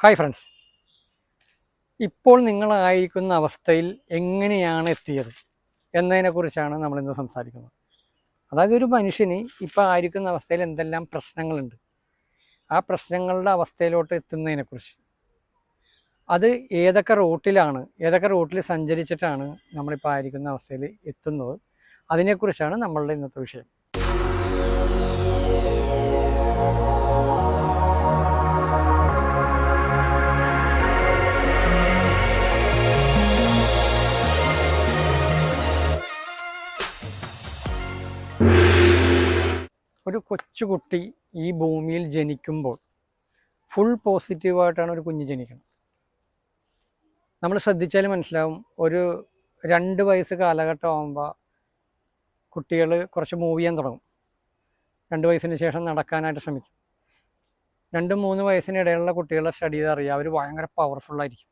Hi friends ഇപ്പോൾ നിങ്ങളായിരിക്കുന്ന അവസ്ഥയിൽ എങ്ങനെയാണ് എത്തിയത്? എന്നതിനെക്കുറിച്ചാണ് നമ്മളിന്ന് സംസാരിക്കുന്നത്. അതായത് ഒരു മനുഷ്യന് ഇപ്പോൾ ആയിരിക്കുന്ന അവസ്ഥയിൽ എന്തെല്ലാം പ്രശ്നങ്ങളുണ്ട്? ആ പ്രശ്നങ്ങളുടെ അവസ്ഥയിലോട്ട് എത്തുന്നതിനെക്കുറിച്ച് അത് ഏതൊക്കെ റൂട്ടിലാണ് ഏതൊക്കെ റൂട്ടിൽ സഞ്ചരിച്ചിട്ടാണ് നമ്മളിപ്പോൾ ആയിരിക്കുന്ന അവസ്ഥയിൽ എത്തുന്നത്? അതിനെക്കുറിച്ചാണ് നമ്മളുടെ ഇന്നത്തെ വിഷയം. കൊച്ചുകുട്ടി ഈ ഭൂമിയിൽ ജനിക്കുമ്പോൾ ഫുൾ പോസിറ്റീവായിട്ടാണ് ഒരു കുഞ്ഞ് ജനിക്കുന്നത് നമ്മൾ ശ്രദ്ധിച്ചാൽ മനസ്സിലാവും ഒരു രണ്ട് വയസ്സ് കാലഘട്ടം ആകുമ്പോൾ കുട്ടികൾ കുറച്ച് മൂവ് ചെയ്യാൻ തുടങ്ങും. രണ്ട് വയസ്സിന് ശേഷം നടക്കാനായിട്ട് ശ്രമിക്കും. രണ്ട് മൂന്ന് വയസ്സിനിടയിലുള്ള കുട്ടികളെ സ്റ്റഡി ചെയ്ത് അറിയാം. അവർ ഭയങ്കര പവർഫുള്ളായിരിക്കും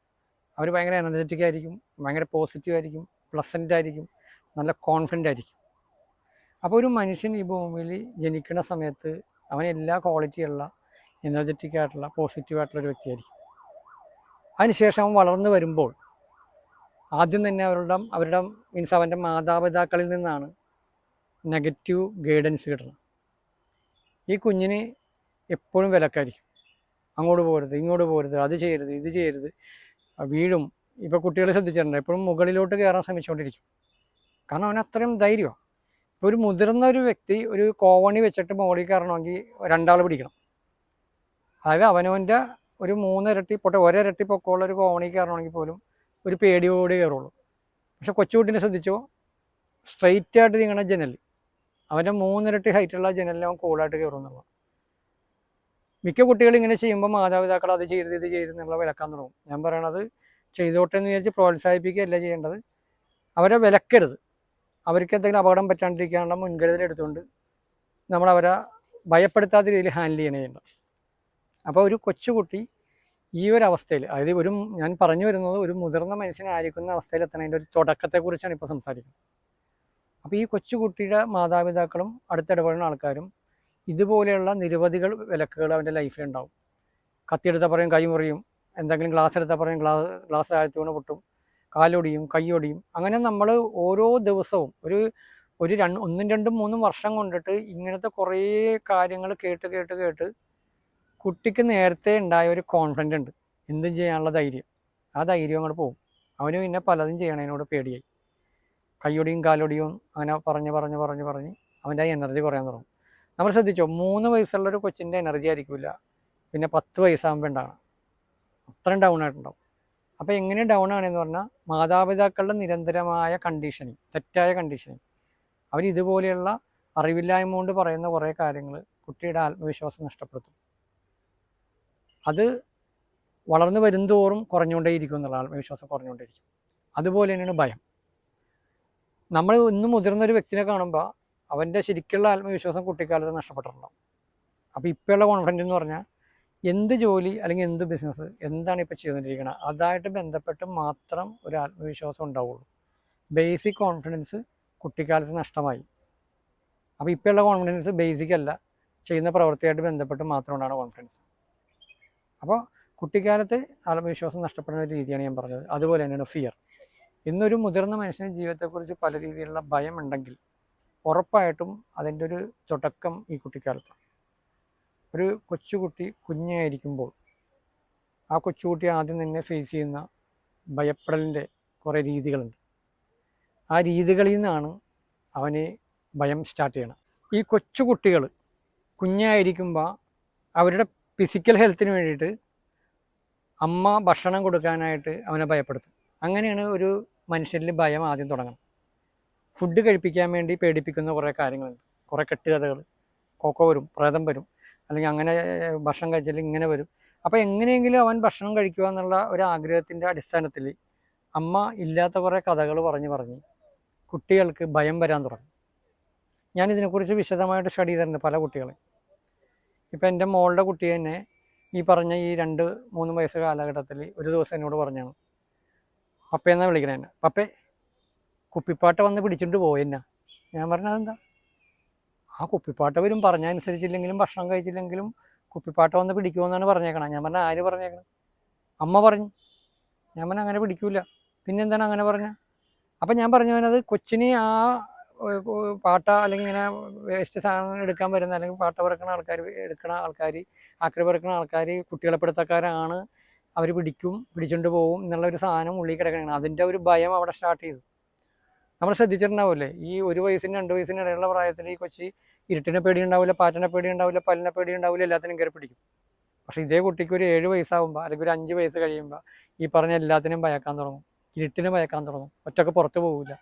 അവർ ഭയങ്കര എനർജറ്റിക് ആയിരിക്കും ഭയങ്കര പോസിറ്റീവ് ആയിരിക്കും പ്ലസന്റ് ആയിരിക്കും നല്ല കോൺഫിഡന്റ് ആയിരിക്കും. അപ്പോൾ ഒരു മനുഷ്യൻ ഈ ഭൂമിയിൽ ജനിക്കുന്ന സമയത്ത് അവൻ എല്ലാ ക്വാളിറ്റിയുള്ള എനർജറ്റിക് ആയിട്ടുള്ള പോസിറ്റീവ് ആയിട്ടുള്ള ഒരു വ്യക്തിയായിരിക്കും. അതിനുശേഷം അവൻ വളർന്നു വരുമ്പോൾ ആദ്യം തന്നെ അവരുടെ അവരുടെ മീൻസ് അവന്റെ മാതാപിതാക്കളിൽ നിന്നാണ് നെഗറ്റീവ് ഗൈഡൻസ് കിട്ടുന്നത്. ഈ കുഞ്ഞിന് എപ്പോഴും വിലക്കായിരിക്കും. അങ്ങോട്ട് പോകരുത് ഇങ്ങോട്ട് പോകരുത് അത് ചെയ്യരുത് ഇത് ചെയ്യരുത്. വീഴും. ഇപ്പോൾ കുട്ടികളെ ശ്രദ്ധിച്ചിട്ടുണ്ട്? എപ്പോഴും മുകളിലോട്ട് കയറാൻ ശ്രമിച്ചുകൊണ്ടിരിക്കും. കാരണം അവനത്രയും ധൈര്യമാണ് ഇപ്പോൾ ഒരു മുതിർന്ന ഒരു വ്യക്തി ഒരു കോവണി വെച്ചിട്ട് മോളിൽ കയറണമെങ്കിൽ രണ്ടാൾ പിടിക്കണം. അതായത് അവനവന്റെ ഒരു മൂന്നിരട്ടി പൊട്ടെ ഒരിരട്ടി പൊക്കമുള്ള ഒരു കോവണി കയറണമെങ്കിൽ പോലും ഒരു പേടിയോടെ കയറുള്ളൂ. പക്ഷെ കൊച്ചുകുട്ടിനെ ശ്രദ്ധിച്ചോ? സ്ട്രെയിറ്റ് ആയിട്ട് നീങ്ങണ ജനൽ അവന്റെ മൂന്നിരട്ടി ഹൈറ്റുള്ള ജനലിൽ അവൻ കൂളായിട്ട് കയറും എന്നുള്ളത് മിക്ക കുട്ടികൾ ഇങ്ങനെ ചെയ്യുമ്പോൾ മാതാപിതാക്കൾ അത് ചെയ്ത് ഇത് ചെയ്ത് എന്നുള്ള വിലക്കാൻ തുടങ്ങും. ഞാൻ പറയണത് ചെയ്തോട്ടെ എന്ന് വിചാരിച്ച് പ്രോത്സാഹിപ്പിക്കുകയല്ല ചെയ്യേണ്ടത്. അവരെ വിലക്കരുത്. അവർക്ക് എന്തെങ്കിലും അപകടം പറ്റാണ്ടിരിക്കാനുള്ള മുൻകരുതൽ എടുത്തുകൊണ്ട് നമ്മൾ അവരെ ഭയപ്പെടുത്താത്ത രീതിയിൽ ഹാൻഡിൽ ചെയ്യണേണ്ട അപ്പോൾ ഒരു കൊച്ചുകുട്ടി ഈ ഒരു അവസ്ഥയിൽ അതായത് ഒരു ഞാൻ പറഞ്ഞു വരുന്നത് ഒരു മുതിർന്ന മനുഷ്യനെ ആയിരിക്കുന്ന അവസ്ഥയിൽ എത്തണതിന്റെ ഒരു തുടക്കത്തെക്കുറിച്ചാണ് ഇപ്പോൾ സംസാരിക്കുന്നത്. അപ്പോൾ ഈ കൊച്ചുകുട്ടിയുടെ മാതാപിതാക്കളും അടുത്തിടപെടുന്ന ആൾക്കാരും ഇതുപോലെയുള്ള നിരവധികൾ വിലക്കുകൾ അവന്റെ ലൈഫിലുണ്ടാവും കത്തിയെടുത്താൽ പറയും കൈ മുറിയും എന്തെങ്കിലും ഗ്ലാസ് എടുത്താൽ പറയും ഗ്ലാസ് ഗ്ലാസ് താഴ്ത്തി കൊണ്ട് പൊട്ടും. കാലൊടിയും കൈയൊടിയും അങ്ങനെ നമ്മൾ ഓരോ ദിവസവും ഒരു ഒരു രണ്ട് ഒന്നും രണ്ടും മൂന്നും വർഷം കൊണ്ടിട്ട് ഇങ്ങനത്തെ കുറേ കാര്യങ്ങൾ കേട്ട് കേട്ട് കേട്ട് കുട്ടിക്ക് നേരത്തെ ഉണ്ടായ ഒരു കോൺഫിഡന്റ് ഉണ്ട്. എന്തും ചെയ്യാനുള്ള ധൈര്യം. ആ ധൈര്യം അങ്ങോട്ട് പോകും അവന് പിന്നെ പലതും ചെയ്യണതിനോട് പേടിയായി. കൈയൊടിയും കാലൊടിയും അങ്ങനെ പറഞ്ഞ് പറഞ്ഞ് പറഞ്ഞ് പറഞ്ഞ് അവന്റെ എനർജി കുറയാൻ തുടങ്ങും. നമ്മൾ ശ്രദ്ധിച്ചോ? മൂന്ന് വയസ്സുള്ള ഒരു കൊച്ചിന്റെ എനർജി ആയിരിക്കില്ല പിന്നെ പത്ത് വയസ്സാകുമ്പോൾ ഉണ്ടാകണം അത്രയും ഡൗൺ ആയിട്ടുണ്ടാവും. അപ്പോൾ എങ്ങനെ ഡൗൺ ആണെന്ന് പറഞ്ഞാൽ മാതാപിതാക്കളുടെ നിരന്തരമായ കണ്ടീഷനിങ് തെറ്റായ കണ്ടീഷനിങ് അവർ ഇതുപോലെയുള്ള അറിവില്ലായ്മ കൊണ്ട് പറയുന്ന കുറേ കാര്യങ്ങൾ കുട്ടിയുടെ ആത്മവിശ്വാസം നഷ്ടപ്പെടുത്തും. അത് വളർന്നു വരുംതോറും കുറഞ്ഞുകൊണ്ടേയിരിക്കും എന്നുള്ള ആത്മവിശ്വാസം കുറഞ്ഞുകൊണ്ടേയിരിക്കും. അതുപോലെ തന്നെയാണ് ഭയം. നമ്മൾ ഇന്ന് മുതിർന്ന ഒരു വ്യക്തിനെ കാണുമ്പോൾ അവന്റെ ശരിക്കുള്ള ആത്മവിശ്വാസം കുട്ടിക്കാലത്ത് നഷ്ടപ്പെട്ടിട്ടുണ്ടാവും. അപ്പോൾ ഇപ്പോഴുള്ള കോൺഫിഡൻസ് എന്ന് പറഞ്ഞാൽ എന്ത് ജോലി അല്ലെങ്കിൽ എന്ത് ബിസിനസ് എന്താണ് ഇപ്പോൾ ചെയ്തുകൊണ്ടിരിക്കുന്നത് അതായിട്ട് ബന്ധപ്പെട്ട് മാത്രം ഒരു ആത്മവിശ്വാസം ഉണ്ടാവുള്ളൂ. ബേസിക് കോൺഫിഡൻസ് കുട്ടിക്കാലത്ത് നഷ്ടമായി. അപ്പോൾ ഇപ്പോഴുള്ള കോൺഫിഡൻസ് ബേസിക് അല്ല. ചെയ്യുന്ന പ്രവൃത്തിയായിട്ട് ബന്ധപ്പെട്ട് മാത്രം ഉണ്ടാണ് കോൺഫിഡൻസ് അപ്പോൾ കുട്ടിക്കാലത്ത് ആത്മവിശ്വാസം നഷ്ടപ്പെടുന്ന ഒരു രീതിയാണ് ഞാൻ പറഞ്ഞത്. അതുപോലെ തന്നെയാണ് ഫിയർ ഇന്നൊരു മുതിർന്ന മനുഷ്യന്റെ ജീവിതത്തെക്കുറിച്ച് പല രീതിയിലുള്ള ഭയം ഉണ്ടെങ്കിൽ ഉറപ്പായിട്ടും അതിന്റെ ഒരു തുടക്കം ഈ കുട്ടിക്കാലത്താണ്. ഒരു കൊച്ചുകുട്ടി കുഞ്ഞായിരിക്കുമ്പോൾ ആ കൊച്ചുകുട്ടി ആദ്യം തന്നെ ഫേസ് ചെയ്യുന്ന ഭയപ്പെടലിന്റെ കുറേ രീതികളുണ്ട്. ആ രീതികളിൽ നിന്നാണ് അവന് ഭയം സ്റ്റാർട്ട് ചെയ്യണം ഈ കൊച്ചുകുട്ടികൾ കുഞ്ഞായിരിക്കുമ്പോൾ അവരുടെ ഫിസിക്കൽ ഹെൽത്തിന് വേണ്ടിയിട്ട് അമ്മ ഭക്ഷണം കൊടുക്കാനായിട്ട് അവനെ ഭയപ്പെടുത്തും. അങ്ങനെയാണ് ഒരു മനുഷ്യരിൽ ഭയം ആദ്യം തുടങ്ങണം. ഫുഡ് കഴിപ്പിക്കാൻ വേണ്ടി പേടിപ്പിക്കുന്ന കുറേ കാര്യങ്ങളുണ്ട്. കുറേ കെട്ടുകഥകൾ കൊക്കോ വരും പ്രേതം വരും അല്ലെങ്കിൽ അങ്ങനെ ഭക്ഷണം കഴിച്ചാൽ ഇങ്ങനെ വരും. അപ്പോൾ എങ്ങനെയെങ്കിലും അവൻ ഭക്ഷണം കഴിക്കുക എന്നുള്ള ഒരു ആഗ്രഹത്തിന്റെ അടിസ്ഥാനത്തിൽ അമ്മ ഇല്ലാത്ത കുറേ കഥകൾ പറഞ്ഞു പറഞ്ഞ് കുട്ടികൾക്ക് ഭയം വരാൻ തുടങ്ങി. ഞാൻ ഇതിനെക്കുറിച്ച് വിശദമായിട്ട് സ്റ്റഡി ചെയ്തിട്ടുണ്ട് പല കുട്ടികളെ. ഇപ്പം എന്റെ മോളുടെ കുട്ടി തന്നെ ഈ പറഞ്ഞ ഈ രണ്ട് മൂന്ന് വയസ്സ് കാലഘട്ടത്തിൽ ഒരു ദിവസം എന്നോട് പറഞ്ഞാണ്. പപ്പയെന്നാണ് വിളിക്കണേ എന്നെ? പപ്പേ കുപ്പിപ്പാട്ട വന്ന് പിടിച്ചിട്ട് പോയെന്നാ. ഞാൻ പറഞ്ഞത് എന്താ ആ കുപ്പിപ്പാട്ട വരും പറഞ്ഞ അനുസരിച്ചില്ലെങ്കിലും ഭക്ഷണം കഴിച്ചില്ലെങ്കിലും കുപ്പിപ്പാട്ട വന്ന് പിടിക്കുമെന്നാണ് പറഞ്ഞേക്കണം. ഞാൻ പറഞ്ഞ ആര് പറഞ്ഞേക്കണം? അമ്മ പറഞ്ഞു. ഞാൻ പറഞ്ഞ അങ്ങനെ പിടിക്കൂല. പിന്നെന്താണ് അങ്ങനെ പറഞ്ഞ? അപ്പം ഞാൻ പറഞ്ഞു അവനത് കൊച്ചിനെ ആ പാട്ട അല്ലെങ്കിൽ ഇങ്ങനെ വേസ്റ്റ് സാധനം എടുക്കാൻ വരുന്ന അല്ലെങ്കിൽ പാട്ട പറക്കുന്ന ആൾക്കാർ എടുക്കണ ആൾക്കാർ ആക്രി പറക്കുന്ന ആൾക്കാർ കുട്ടികളെ പിടുത്തക്കാരാണ് അവർ പിടിക്കും പിടിച്ചുകൊണ്ട് പോകും എന്നുള്ള ഒരു സാധനം ഉള്ളിൽ കിടക്കണം. അതിന്റെ ഒരു ഭയം അവിടെ സ്റ്റാർട്ട് ചെയ്തു. നമ്മൾ ശ്രദ്ധിച്ചിട്ടുണ്ടാവില്ലേ? ഈ ഒരു വയസ്സിന് രണ്ട് വയസ്സിന് ഇടയിലുള്ള പ്രായത്തിൽ ഈ കൊച്ചി ഇരുട്ടിനെ പേടി ഉണ്ടാവില്ല പാറ്റിനെ പേടി ഉണ്ടാവില്ല പല്ലിനെ പേടി ഉണ്ടാവില്ല എല്ലാത്തിനും കയറി പിടിക്കും. പക്ഷെ ഇതേ കുട്ടിക്ക് ഒരു ഏഴ് വയസ്സാകുമ്പോൾ അല്ലെങ്കിൽ ഒരു അഞ്ച് വയസ്സ് കഴിയുമ്പോൾ ഈ പറഞ്ഞ എല്ലാത്തിനും ഭയക്കാൻ തുടങ്ങും. ഇരുട്ടിനെ ഭയക്കാൻ തുടങ്ങും. ഒറ്റയ്ക്ക് പുറത്ത് പോകില്ല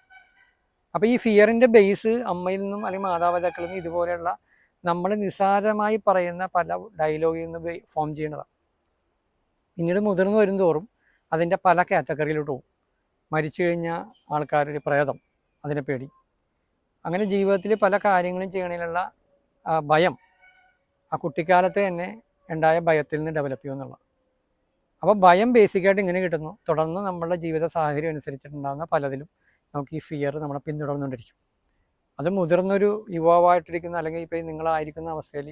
അപ്പോൾ ഈ ഫിയറിന്റെ ബേസ് അമ്മയിൽ നിന്നും അല്ലെങ്കിൽ മാതാപിതാക്കളിൽ നിന്നും ഇതുപോലെയുള്ള നമ്മൾ നിസ്സാരമായി പറയുന്ന പല ഡയലോഗിൽ നിന്ന് ഫോം ചെയ്യേണ്ടതാണ്. പിന്നീട് മുതിർന്നു വരും തോറും അതിന്റെ പല കാറ്റഗറിയിലോട്ട് പോകും. മരിച്ചു കഴിഞ്ഞ ആൾക്കാരൊരു പ്രേതം അതിനെ പേടി. അങ്ങനെ ജീവിതത്തിൽ പല കാര്യങ്ങളും ചെയ്യണതിലുള്ള ഭയം ആ കുട്ടിക്കാലത്ത് തന്നെ ഉണ്ടായ ഭയത്തിൽ നിന്ന് ഡെവലപ്പ് ചെയ്യുമെന്നുള്ള അപ്പോൾ ഭയം ബേസിക്കായിട്ട് ഇങ്ങനെ കിട്ടുന്നു. തുടർന്ന് നമ്മളുടെ ജീവിത സാഹചര്യം അനുസരിച്ചിട്ടുണ്ടാകുന്ന പലതിലും നമുക്ക് ഈ ഫിയർ നമ്മളെ പിന്തുടർന്നുകൊണ്ടിരിക്കും. അത് മുതിർന്നൊരു യുവാവായിട്ടിരിക്കുന്ന അല്ലെങ്കിൽ ഇപ്പോൾ നിങ്ങളായിരിക്കുന്ന അവസ്ഥയിൽ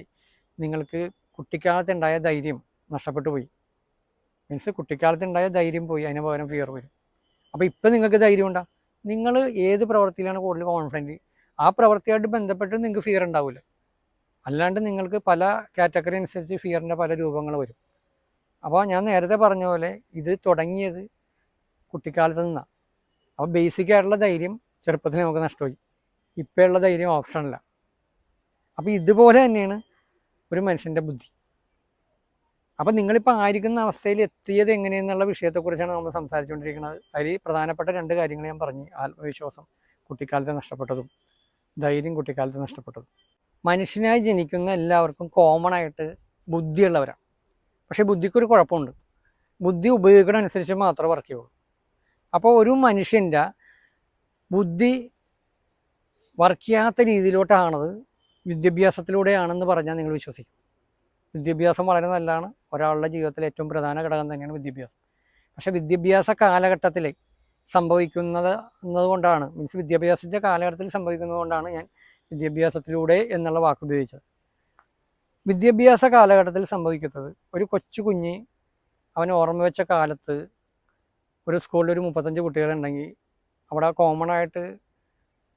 നിങ്ങൾക്ക് കുട്ടിക്കാലത്ത് ഉണ്ടായ ധൈര്യം നഷ്ടപ്പെട്ടു പോയി. മീൻസ് കുട്ടിക്കാലത്ത് ഉണ്ടായ ധൈര്യം പോയി അതിന് പകരം ഫിയർ വരും. അപ്പോൾ ഇപ്പം നിങ്ങൾക്ക് ധൈര്യം ഉണ്ടാ? നിങ്ങൾ ഏത് പ്രവൃത്തിയിലാണ് കൂടുതൽ കോൺഫിഡന്റ് ആ പ്രവൃത്തിയായിട്ട് ബന്ധപ്പെട്ട് നിങ്ങൾക്ക് ഫിയർ ഉണ്ടാവില്ല അല്ലാണ്ട് നിങ്ങൾക്ക് പല കാറ്റഗറി അനുസരിച്ച് ഫിയറിന്റെ പല രൂപങ്ങൾ വരും. അപ്പോൾ ഞാൻ നേരത്തെ പറഞ്ഞ പോലെ ഇത് തുടങ്ങിയത് കുട്ടിക്കാലത്ത് നിന്നാണ് അപ്പോൾ ബേസിക് ആയിട്ടുള്ള ധൈര്യം ചെറുപ്പത്തിൽ നമുക്ക് നഷ്ടമായി. ഇപ്പോഴുള്ള ധൈര്യം ഓപ്ഷനല്ല അപ്പോൾ ഇതുപോലെ തന്നെയാണ് ഒരു മനുഷ്യന്റെ ബുദ്ധി. അപ്പം നിങ്ങളിപ്പോൾ ആയിരിക്കുന്ന അവസ്ഥയിൽ എത്തിയത് എങ്ങനെയെന്നുള്ള വിഷയത്തെക്കുറിച്ചാണ് നമ്മൾ സംസാരിച്ചുകൊണ്ടിരിക്കുന്നത്. അതിൽ പ്രധാനപ്പെട്ട രണ്ട് കാര്യങ്ങൾ ഞാൻ പറഞ്ഞു. ആത്മവിശ്വാസം കുട്ടിക്കാലത്ത് നഷ്ടപ്പെട്ടതും ധൈര്യം കുട്ടിക്കാലത്ത് നഷ്ടപ്പെട്ടതും. മനുഷ്യനായി ജനിക്കുന്ന എല്ലാവർക്കും കോമൺ ആയിട്ട് ബുദ്ധിയുള്ളവരാണ് പക്ഷേ ബുദ്ധിക്കൊരു കുഴപ്പമുണ്ട്. ബുദ്ധി ഉപയോഗിക്കണ അനുസരിച്ച് മാത്രമേ വർക്ക് ചെയ്യുള്ളൂ. അപ്പോൾ ഒരു മനുഷ്യന്റെ ബുദ്ധി വർക്ക് ചെയ്യാത്ത രീതിയിലോട്ടാണത് വിദ്യാഭ്യാസത്തിലൂടെയാണെന്ന് പറഞ്ഞാൽ നിങ്ങൾ വിശ്വസിക്കും. വിദ്യാഭ്യാസം വളരെ നല്ലതാണ്. ഒരാളുടെ ജീവിതത്തിലെ ഏറ്റവും പ്രധാന ഘടകം തന്നെയാണ് വിദ്യാഭ്യാസം. പക്ഷേ വിദ്യാഭ്യാസ കാലഘട്ടത്തിൽ സംഭവിക്കുന്നത് എന്നതുകൊണ്ടാണ് മീൻസ് വിദ്യാഭ്യാസത്തിന്റെ കാലഘട്ടത്തിൽ സംഭവിക്കുന്നത് കൊണ്ടാണ് ഞാൻ വിദ്യാഭ്യാസത്തിലൂടെ എന്നുള്ള വാക്ക് ഉപയോഗിച്ചത്. വിദ്യാഭ്യാസ കാലഘട്ടത്തിൽ സംഭവിക്കുന്നത് ഒരു കൊച്ചു കുഞ്ഞ് അവൻ ഓർമ്മ വെച്ച കാലത്ത് ഒരു സ്കൂളിൽ ഒരു മുപ്പത്തഞ്ച് കുട്ടികളുണ്ടെങ്കിൽ അവിടെ കോമൺ ആയിട്ട്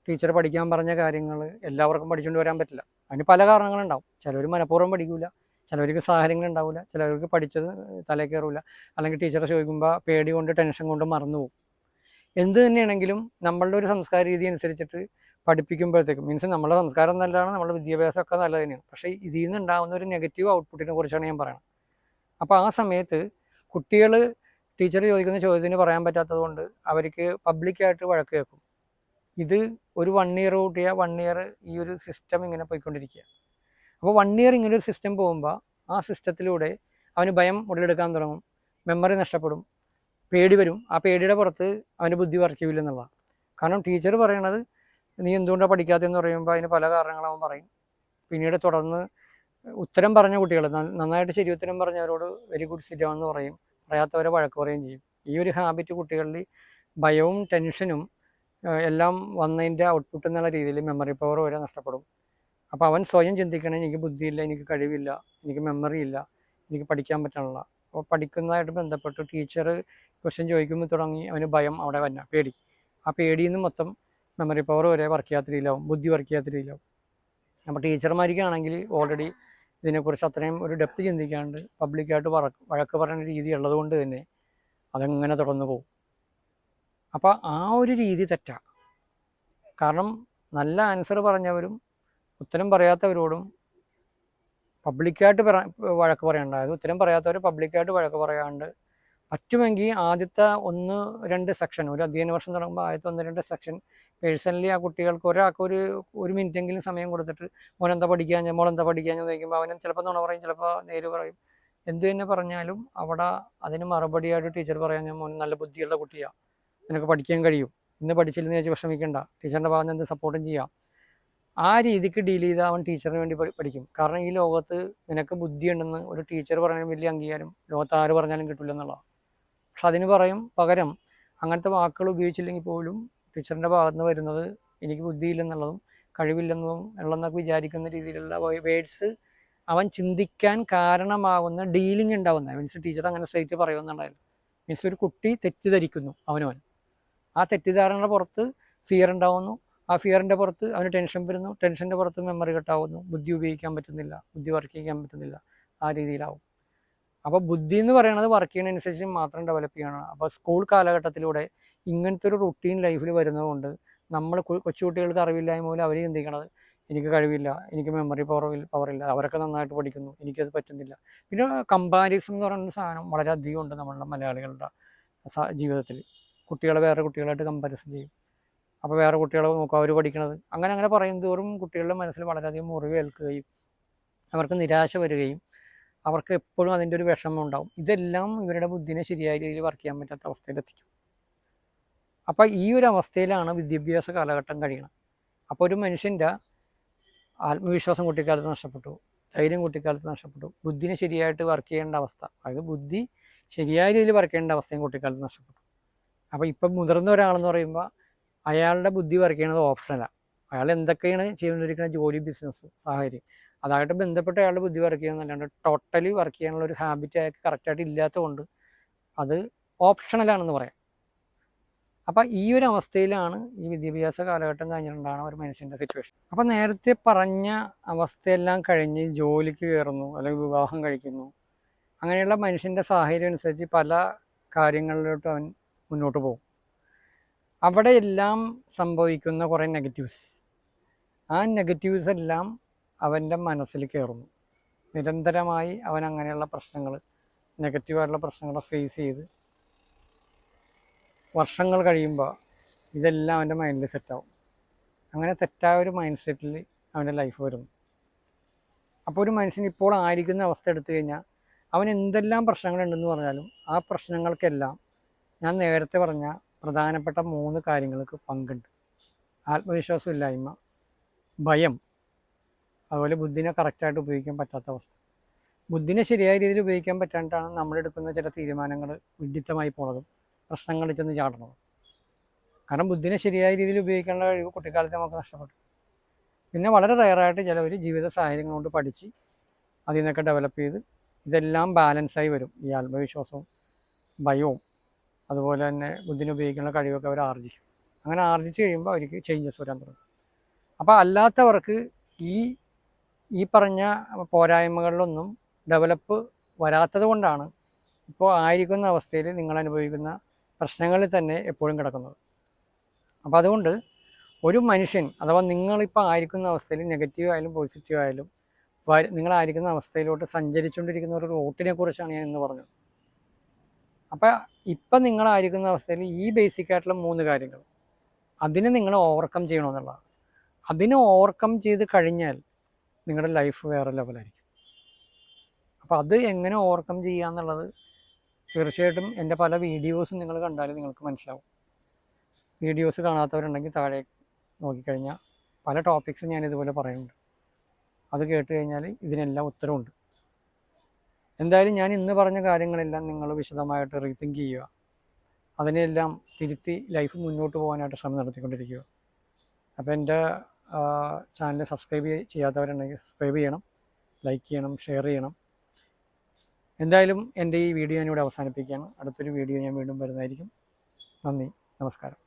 ടീച്ചർ പഠിക്കാൻ പറഞ്ഞ കാര്യങ്ങൾ എല്ലാവർക്കും പഠിച്ചുകൊണ്ട് വരാൻ പറ്റില്ല. അതിന് പല കാരണങ്ങളുണ്ടാവും. ചിലർ മനഃപൂർവം പഠിക്കില്ല ചിലവർക്ക് സാഹചര്യങ്ങൾ ഉണ്ടാവില്ല ചിലവർക്ക് പഠിച്ചത് തലേ കയറില്ല അല്ലെങ്കിൽ ടീച്ചറെ ചോദിക്കുമ്പോൾ പേടി കൊണ്ട് ടെൻഷൻ കൊണ്ട് മറന്നു പോകും. എന്ത് തന്നെയാണെങ്കിലും നമ്മളുടെ ഒരു സംസ്കാര രീതി അനുസരിച്ചിട്ട് പഠിപ്പിക്കുമ്പോഴത്തേക്കും മീൻസ് നമ്മളുടെ സംസ്കാരം നല്ലതാണ് നമ്മുടെ വിദ്യാഭ്യാസം ഒക്കെ നല്ലത് തന്നെയാണ്. പക്ഷേ ഇതിൽ നിന്ന് ഉണ്ടാകുന്ന ഒരു നെഗറ്റീവ് ഔട്ട്പുട്ടിനെ കുറിച്ചാണ് ഞാൻ പറയുന്നത് അപ്പോൾ ആ സമയത്ത് കുട്ടികൾ ടീച്ചർ ചോദിക്കുന്ന ചോദ്യത്തിന് പറയാൻ പറ്റാത്തത് കൊണ്ട് അവർക്ക് പബ്ലിക്കായിട്ട് വഴക്ക് കേൾക്കും. ഇത് ഒരു വൺ ഇയർ കൂട്ടിയ വൺ ഇയർ ഈ ഒരു സിസ്റ്റം ഇങ്ങനെ പോയിക്കൊണ്ടിരിക്കുക അപ്പോൾ വൺ ഇയർ ഇങ്ങനെ ഒരു സിസ്റ്റം പോകുമ്പോൾ ആ സിസ്റ്റത്തിലൂടെ അവന് ഭയം ഉടലെടുക്കാൻ തുടങ്ങും. മെമ്മറി നഷ്ടപ്പെടും. പേടി വരും. ആ പേടിയുടെ പുറത്ത് അവന്റെ ബുദ്ധി വർക്ക് ചെയ്യില്ല കാരണം ടീച്ചർ പറയണത് നീ എന്തുകൊണ്ടാണ് പഠിക്കാത്തതെന്ന് പറയുമ്പോൾ അതിന് പല കാരണങ്ങൾ അവൻ പറയും. പിന്നീട് തുടർന്ന് ഉത്തരം പറഞ്ഞ കുട്ടികൾ നന്നായിട്ട് ശരി ഉത്തരം പറഞ്ഞവരോട് വെരി ഗുഡ് സിറ്റ് എന്ന് പറയും. പറയാത്തവരെ വഴക്ക് പറയുകയും ചെയ്യും. ഈ ഒരു ഹാബിറ്റ് കുട്ടികളിൽ ഭയവും ടെൻഷനും എല്ലാം വന്നതിന്റെ ഔട്ട്പുട്ട് എന്നുള്ള രീതിയിൽ മെമ്മറി പവർ വരെ നഷ്ടപ്പെടും. അപ്പോൾ അവൻ സ്വയം ചിന്തിക്കണം എനിക്ക് ബുദ്ധിയില്ല എനിക്ക് കഴിവില്ല എനിക്ക് മെമ്മറി ഇല്ല എനിക്ക് പഠിക്കാൻ പറ്റണില്ല. അപ്പോൾ പഠിക്കുന്നതായിട്ട് ബന്ധപ്പെട്ട് ടീച്ചർ ക്വസ്റ്റ്യൻ ചോദിക്കുമ്പോൾ തുടങ്ങി അവന് ഭയം അവിടെ വന്ന പേടി. ആ പേടിയിൽ നിന്ന് മൊത്തം മെമ്മറി പവർ വരെ വർക്ക് ചെയ്യാത്ത ബുദ്ധി വർക്ക് ചെയ്യാത്ത അപ്പോൾ ടീച്ചർമാർക്കാണെങ്കിൽ ഓൾറെഡി ഇതിനെക്കുറിച്ച് അത്രയും ഒരു ഡെപ്ത് ചിന്തിക്കാണ്ട് പബ്ലിക്കായിട്ട് വഴക്ക് വഴക്ക് പറയുന്ന രീതി ഉള്ളതുകൊണ്ട് തന്നെ അതങ്ങനെ തുടർന്നു പോകും. അപ്പോൾ ആ ഒരു രീതി തെറ്റാണ് കാരണം നല്ല ആൻസർ പറഞ്ഞവരും ഉത്തരം പറയാത്തവരോടും പബ്ലിക്കായിട്ട് വഴക്ക് പറയണ്ട. അതായത് ഉത്തരം പറയാത്തവർ പബ്ലിക്കായിട്ട് വഴക്ക് പറയാണ്ട് പറ്റുമെങ്കിൽ ആദ്യത്തെ ഒന്ന് രണ്ട് സെക്ഷൻ ഒരു അധ്യയന വർഷം തുടങ്ങുമ്പോൾ ആദ്യത്തെ ഒന്ന് രണ്ട് സെക്ഷൻ പേഴ്സണലി ആ കുട്ടികൾക്ക് ഒരാൾക്ക് ഒരു ഒരു മിനിറ്റെങ്കിലും സമയം കൊടുത്തിട്ട് മോനെന്താ പഠിക്കാൻ മോളെന്താ പഠിക്കാൻ ചോദിക്കുമ്പോൾ അവൻ ചിലപ്പോൾ നുണ പറയും ചിലപ്പോൾ നേര് പറയും. എന്ത് തന്നെ പറഞ്ഞാലും അവിടെ അതിന് മറുപടിയായിട്ട് ടീച്ചർ പറയാൻ ഞാൻ മോൻ നല്ല ബുദ്ധിയുള്ള കുട്ടിയാണ് നിനക്ക് പഠിക്കാൻ കഴിയും. ഇന്ന് പഠിച്ചില്ലെന്ന് ചോദിച്ചാൽ വിഷമിക്കേണ്ട. ടീച്ചറിന്റെ ഭാഗത്ത് എന്ത് സപ്പോർട്ടും ചെയ്യാം. ആ രീതിക്ക് ഡീൽ ചെയ്ത് അവൻ ടീച്ചറിന് വേണ്ടി പഠിക്കും. കാരണം ഈ ലോകത്ത് നിനക്ക് ബുദ്ധിയുണ്ടെന്ന് ഒരു ടീച്ചർ പറഞ്ഞാലും വലിയ അംഗീകാരം ലോകത്ത് ആര് പറഞ്ഞാലും കിട്ടില്ല എന്നുള്ളതാണ് പക്ഷെ അതിന് പറയും പകരം അങ്ങനത്തെ വാക്കുകൾ ഉപയോഗിച്ചില്ലെങ്കിൽ പോലും ടീച്ചറിന്റെ ഭാഗത്ത് നിന്ന് വരുന്നത് എനിക്ക് ബുദ്ധിയില്ലെന്നുള്ളതും കഴിവില്ലെന്നതും ഉള്ളതെന്നൊക്കെ വിചാരിക്കുന്ന രീതിയിലുള്ള വേഡ്സ് അവൻ ചിന്തിക്കാൻ കാരണമാകുന്ന ഡീലിംഗ് ഉണ്ടാവുന്ന മീൻസ് ടീച്ചർ അങ്ങനെ സ്ട്രേറ്റ് പറയുന്നുണ്ടായിരുന്നു മീൻസ് ഒരു കുട്ടി തെറ്റിദ്ധരിക്കുന്നു അവനവൻ. ആ തെറ്റിദ്ധാരണയുടെ പുറത്ത് ഫിയർ ഉണ്ടാവുന്നു. ആ ഫിയറിന്റെ പുറത്ത് അവന് ടെൻഷൻ വരുന്നു. ടെൻഷന്റെ പുറത്ത് മെമ്മറി കട്ടാവുന്നു ബുദ്ധി ഉപയോഗിക്കാൻ പറ്റുന്നില്ല. ബുദ്ധി വർക്ക് ചെയ്യാൻ പറ്റുന്നില്ല. ആ രീതിയിലാവും. അപ്പോൾ ബുദ്ധി എന്ന് പറയുന്നത് വർക്ക് ചെയ്യുന്നതിനനുസരിച്ച് മാത്രം ഡെവലപ്പ് ചെയ്യണം. അപ്പോൾ സ്കൂൾ കാലഘട്ടത്തിലൂടെ ഇങ്ങനത്തെ ഒരു റുട്ടീൻ ലൈഫിൽ വരുന്നതുകൊണ്ട് നമ്മൾ കൊച്ചുകുട്ടികൾക്ക് അറിവില്ലായ്മ മൂലം അവർ ചിന്തിക്കണത് എനിക്ക് കഴിവില്ല എനിക്ക് മെമ്മറി പവർ പവറില്ല അവരൊക്കെ നന്നായിട്ട് പഠിക്കുന്നു. എനിക്കത് പറ്റുന്നില്ല. പിന്നെ കമ്പാരിസൺ എന്ന് പറയുന്ന സാധനം വളരെ അധികം ഉണ്ട് നമ്മളുടെ മലയാളികളുടെ ജീവിതത്തിൽ കുട്ടികളെ വേറെ കുട്ടികളായിട്ട് കമ്പാരിസൺ ചെയ്യും. അപ്പോൾ വേറെ കുട്ടികളെ നോക്കുക അവർ പഠിക്കണത്. അങ്ങനെ അങ്ങനെ പറയും തോറും കുട്ടികളുടെ മനസ്സിൽ വളരെയധികം മുറിവേൽക്കുകയും അവർക്ക് നിരാശ വരികയും അവർക്ക് എപ്പോഴും അതിന്റെ ഒരു വിഷമം ഉണ്ടാവും. ഇതെല്ലാം ഇവരുടെ ബുദ്ധിനെ ശരിയായ രീതിയിൽ വർക്ക് ചെയ്യാൻ പറ്റാത്ത അവസ്ഥയിലെത്തിക്കും. അപ്പോൾ ഈ ഒരു അവസ്ഥയിലാണ് വിദ്യാഭ്യാസ കാലഘട്ടം കഴിയണം. അപ്പോൾ ഒരു മനുഷ്യന്റെ ആത്മവിശ്വാസം കുട്ടിക്കാലത്ത് നഷ്ടപ്പെട്ടു ധൈര്യം കുട്ടിക്കാലത്ത് നഷ്ടപ്പെട്ടു ബുദ്ധിനെ ശരിയായിട്ട് വർക്ക് ചെയ്യേണ്ട അവസ്ഥ അതായത് ബുദ്ധി ശരിയായ രീതിയിൽ വർക്ക് ചെയ്യേണ്ട അവസ്ഥയും കുട്ടിക്കാലത്ത് നഷ്ടപ്പെട്ടു. അപ്പോൾ ഇപ്പം മുതിർന്ന ഒരാളെന്ന് പറയുമ്പോൾ അയാളുടെ ബുദ്ധി ചെയ്യണത് ഓപ്ഷനല്ല അയാൾ എന്തൊക്കെയാണ് ചെയ്തുകൊണ്ടിരിക്കുന്ന ജോലി ബിസിനസ് സാഹചര്യം. അതായിട്ട് ബന്ധപ്പെട്ട് അയാളുടെ ബുദ്ധി വർക്ക് ചെയ്യുന്നതല്ലാണ്ട് ടോട്ടലി വർക്ക് ചെയ്യാനുള്ള ഒരു ഹാബിറ്റ് അയാൾക്ക് കറക്റ്റായിട്ട് ഇല്ലാത്തതുകൊണ്ട് അത് ഓപ്ഷണലാണെന്ന് പറയാം. അപ്പം ഈ ഒരു അവസ്ഥയിലാണ് ഈ വിദ്യാഭ്യാസ കാലഘട്ടം കഴിഞ്ഞിട്ടുണ്ടാണ് ഒരു മനുഷ്യന്റെ സിറ്റുവേഷൻ അപ്പം നേരത്തെ പറഞ്ഞ അവസ്ഥയെല്ലാം കഴിഞ്ഞ് ജോലിക്ക് കയറുന്നു അല്ലെങ്കിൽ വിവാഹം കഴിക്കുന്നു അങ്ങനെയുള്ള മനുഷ്യന്റെ സാഹചര്യം അനുസരിച്ച് പല കാര്യങ്ങളിലോട്ട് അവൻ മുന്നോട്ട് പോകും. അവിടെയെല്ലാം സംഭവിക്കുന്ന കുറേ നെഗറ്റീവ്സ് ആ നെഗറ്റീവ്സ് എല്ലാം അവന്റെ മനസ്സിൽ കയറുന്നു. നിരന്തരമായി അവൻ അങ്ങനെയുള്ള പ്രശ്നങ്ങൾ നെഗറ്റീവായിട്ടുള്ള പ്രശ്നങ്ങളെ ഫേസ് ചെയ്ത് വർഷങ്ങൾ കഴിയുമ്പോൾ ഇതെല്ലാം അവന്റെ മൈൻഡിൽ സെറ്റാവും അങ്ങനെ തെറ്റായ ഒരു മൈൻഡ് സെറ്റിൽ അവന്റെ ലൈഫ് വരുന്നു. അപ്പോൾ ഒരു മനുഷ്യൻ ഇപ്പോൾ ആയിരിക്കുന്ന അവസ്ഥ എടുത്തു കഴിഞ്ഞാൽ അവൻ എന്തെല്ലാം പ്രശ്നങ്ങളുണ്ടെന്ന് പറഞ്ഞാലും ആ പ്രശ്നങ്ങൾക്കെല്ലാം ഞാൻ നേരത്തെ പറഞ്ഞ പ്രധാനപ്പെട്ട മൂന്ന് കാര്യങ്ങൾക്ക് പങ്കുണ്ട്. ആത്മവിശ്വാസം ഇല്ലായ്മ ഭയം അതുപോലെ ബുദ്ധിനെ കറക്റ്റായിട്ട് ഉപയോഗിക്കാൻ പറ്റാത്ത അവസ്ഥ. ബുദ്ധിനെ ശരിയായ രീതിയിൽ ഉപയോഗിക്കാൻ പറ്റാണ്ടാണ് നമ്മളെടുക്കുന്ന ചില തീരുമാനങ്ങൾ വിഡിത്തമായി പോണതും പ്രശ്നങ്ങളിൽ ചെന്ന് ചാടണതും. കാരണം ബുദ്ധിനെ ശരിയായ രീതിയിൽ ഉപയോഗിക്കേണ്ട കഴിവ് കുട്ടിക്കാലത്ത് നമുക്ക് നഷ്ടപ്പെട്ടു. പിന്നെ വളരെ റയറായിട്ട് ചിലവർ ജീവിത സാഹചര്യങ്ങൾ കൊണ്ട് പഠിച്ച് അതിൽ നിന്നൊക്കെ ഡെവലപ്പ് ചെയ്ത് ഇതെല്ലാം ബാലൻസായി വരും. ഈ ആത്മവിശ്വാസവും ഭയവും അതുപോലെ തന്നെ ബുദ്ധിനെ ഉപയോഗിക്കുന്ന കഴിവൊക്കെ അവർ ആർജിക്കും. അങ്ങനെ ആർജിച്ച് കഴിയുമ്പോൾ അവർക്ക് ചേഞ്ചസ് വരാൻ തുടങ്ങും. അപ്പോൾ അല്ലാത്തവർക്ക് ഈ ഈ പറഞ്ഞ പോരായ്മകളിലൊന്നും ഡെവലപ്പ് വരാത്തത് കൊണ്ടാണ് ഇപ്പോൾ ആയിരിക്കുന്ന അവസ്ഥയിൽ നിങ്ങൾ അനുഭവിക്കുന്ന പ്രശ്നങ്ങളിൽ തന്നെ എപ്പോഴും കിടക്കുന്നത്. അപ്പോൾ അതുകൊണ്ട് ഒരു മനുഷ്യൻ അഥവാ നിങ്ങളിപ്പോൾ ആയിരിക്കുന്ന അവസ്ഥയിൽ നെഗറ്റീവ് ആയാലും പോസിറ്റീവ് ആയാലും നിങ്ങളായിരിക്കുന്ന അവസ്ഥയിലോട്ട് സഞ്ചരിച്ചുകൊണ്ടിരിക്കുന്ന ഒരു റൂട്ടിനെ കുറിച്ചാണ് ഞാൻ ഇന്ന് പറഞ്ഞത്. അപ്പോൾ ഇപ്പം നിങ്ങളായിരിക്കുന്ന അവസ്ഥയിൽ ഈ ബേസിക് ആയിട്ടുള്ള മൂന്ന് കാര്യങ്ങൾ. അതിനെ നിങ്ങൾ ഓവർകം ചെയ്യണമെന്നുള്ളതാണ് അതിനെ ഓവർകം ചെയ്ത് കഴിഞ്ഞാൽ നിങ്ങളുടെ ലൈഫ് വേറെ ലെവലായിരിക്കും അപ്പോൾ അത് എങ്ങനെ ഓവർകം ചെയ്യുക എന്നുള്ളത് തീർച്ചയായിട്ടും എന്റെ പല വീഡിയോസും നിങ്ങൾ കണ്ടാൽ നിങ്ങൾക്ക് മനസ്സിലാവും. വീഡിയോസ് കാണാത്തവരുണ്ടെങ്കിൽ താഴെ നോക്കിക്കഴിഞ്ഞാൽ പല ടോപ്പിക്സും ഞാൻ ഇതുപോലെ പറയുന്നുണ്ട്. അത് കേട്ട് കഴിഞ്ഞാൽ ഇതിനെല്ലാം ഉത്തരവുണ്ട്. എന്തായാലും ഞാൻ ഇന്ന് പറഞ്ഞ കാര്യങ്ങളെല്ലാം നിങ്ങൾ വിശദമായിട്ട് റീതിങ്ക് ചെയ്യുക. അതിനെല്ലാം തിരുത്തി ലൈഫ് മുന്നോട്ട് പോകാനായിട്ട് ശ്രമം നടത്തിക്കൊണ്ടിരിക്കുക. അപ്പോൾ എന്റെ ചാനൽ സബ്സ്ക്രൈബ് ചെയ്യാത്തവരുണ്ടെങ്കിൽ സബ്സ്ക്രൈബ് ചെയ്യണം ലൈക്ക് ചെയ്യണം ഷെയർ ചെയ്യണം. എന്തായാലും എന്റെ ഈ വീഡിയോ ഞാനിവിടെ അവസാനിപ്പിക്കുകയാണ്. അടുത്തൊരു വീഡിയോ ഞാൻ വീണ്ടും വരുന്നതായിരിക്കും. നന്ദി നമസ്കാരം.